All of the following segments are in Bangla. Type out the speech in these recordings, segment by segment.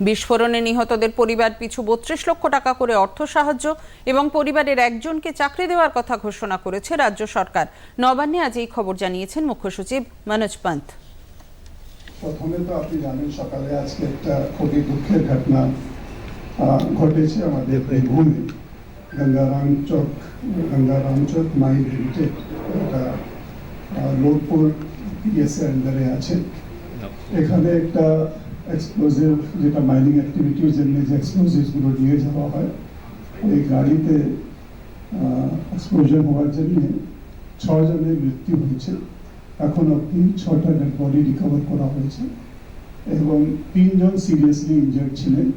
বিস্ফোরণে নিহতদের পরিবার পিছু বত্রিশ লক্ষ টাকা করে অর্থ সাহায্য এবং পরিবারের একজনকে চাকরি দেওয়ার কথা ঘোষণা করেছে রাজ্য সরকার। নবান্নে আজ এই খবর জানিয়েছেন মুখ্য সচিব মনোজ পান্ত প্রথমে তো আপনি জানেন সকালে আজকে একটা খুবই দুঃখের ঘটনা ঘটেছে আমাদের বীরভূমে গঙ্গারাম চক গঙ্গারাম চক মাইন লিমিটেড এটা লোকপুর পিএসএ আন্ডারে আছে। এখানে একটা এক্সপ্লোজিভ যেটা মাইনিং অ্যাক্টিভিটির জন্য যে এক্সপ্লোজিভসগুলো নিয়ে যাওয়া হয় ওই গাড়িতে এক্সপ্লোজন হওয়ার জন্য ছজনের মৃত্যু হয়েছে। এখন অব্দি ছটা ডেড বডি রিকভার করা হয়েছে এবং তিনজন সিরিয়াসলি ইনজার্ড ছিলেন।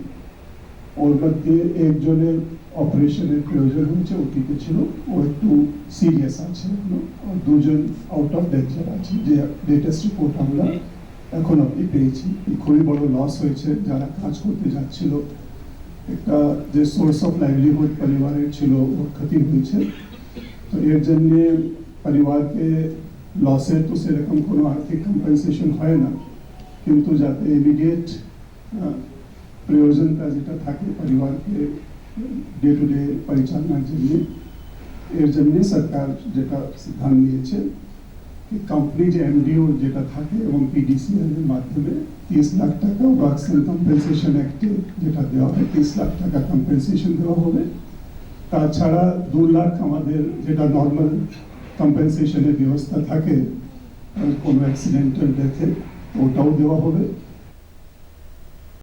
ওর মধ্যে একজনের অপারেশনের প্রয়োজন হয়েছে ওটিতে ছিল, ও একটু সিরিয়াস আছে। দুজন আউট অফ ডেঞ্জার আছে, যে লেটেস্ট রিপোর্ট আমরা এখন অব্দি পেয়েছি। এই খুবই বড় লস হয়েছে, যারা কাজ করতে যাচ্ছিল। একটা যে সোর্স অফ লাইভলিহুড পরিবারের ছিল, ওর ক্ষতি হয়েছে। তো এর জন্যে পরিবারকে লসের তো সেরকম কোনো আর্থিক কম্পেনসেশন হয় না। কিন্তু যাতে ইমিডিয়েট প্রয়োজনটা যেটা থাকে পরিবারকে ডে টু ডে পরিচালনার জন্য, এর জন্য সরকার যেটা সিদ্ধান্ত নিয়েছে কি কোম্পানি যে এমডিও যেটা থাকে এবং পিডিসিএল এর মাধ্যমে তিরিশ লাখ টাকা ওয়ার্কসেল কম্পেনসেশন অ্যাক্টে যেটা দেওয়া হয় তিরিশ লাখ টাকা কম্পেনসেশন দেওয়া হবে। তাছাড়া দু লাখ আমাদের যেটা নর্মাল কম্পেনসেশনের ব্যবস্থা থাকে কোনো অ্যাক্সিডেন্টাল ডেথে ওটাও দেওয়া হবে।